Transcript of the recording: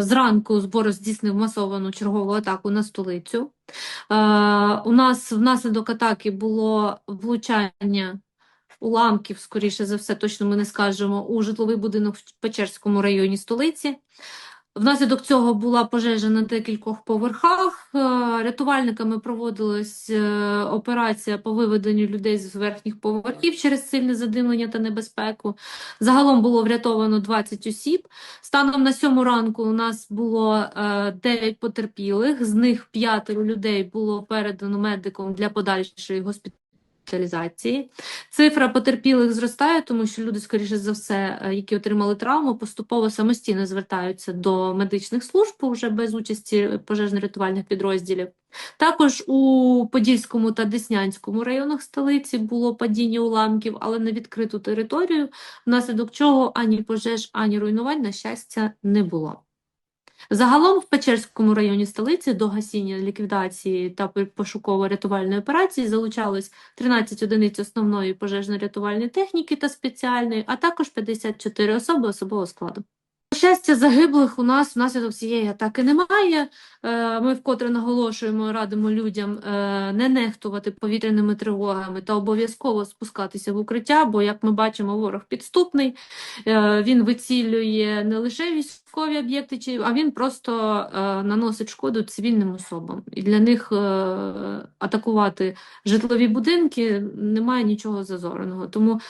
Зранку збору здійснив масовану чергову атаку на столицю. Е, У нас внаслідок атаки було влучання уламків, скоріше за все, точно ми не скажемо, у житловий будинок в Печерському районі столиці. Внаслідок цього була пожежа на декількох поверхах. Е, Рятувальниками проводилась е, операція по виведенню людей з верхніх поверхів через сильне задимлення та небезпеку. Загалом було врятовано 20 осіб. Станом на сьому ранку у нас було е, 9 потерпілих, з них п'ятеро людей було передано медиком для подальшої госпіталізації. Цифра потерпілих зростає, тому що люди, скоріше за все, е, які отримали травму, поступово самостійно звертаються до медичних служб вже без участі пожежно-рятувальних підрозділів. Також у Подільському та Деснянському районах столиці було падіння уламків, але на відкриту територію, внаслідок чого ані пожеж, ані руйнувань, на щастя, не було. Загалом в Печерському районі столиці до гасіння ліквідації та пошуково-рятувальної операції залучалось 13 одиниць основної пожежно-рятувальної техніки та спеціальної, а також 54 особи особового складу. Щастя, загиблих у нас внаслідок цієї атаки немає. Е, Ми вкотре наголошуємо, радимо людям е, не нехтувати повітряними тривогами та обов'язково спускатися в укриття, бо, як ми бачимо, ворог підступний. Е, Він вицілює не лише військові об'єкти, а він просто наносить шкоду цивільним особам. І для них атакувати житлові будинки немає нічого зазорного. Тому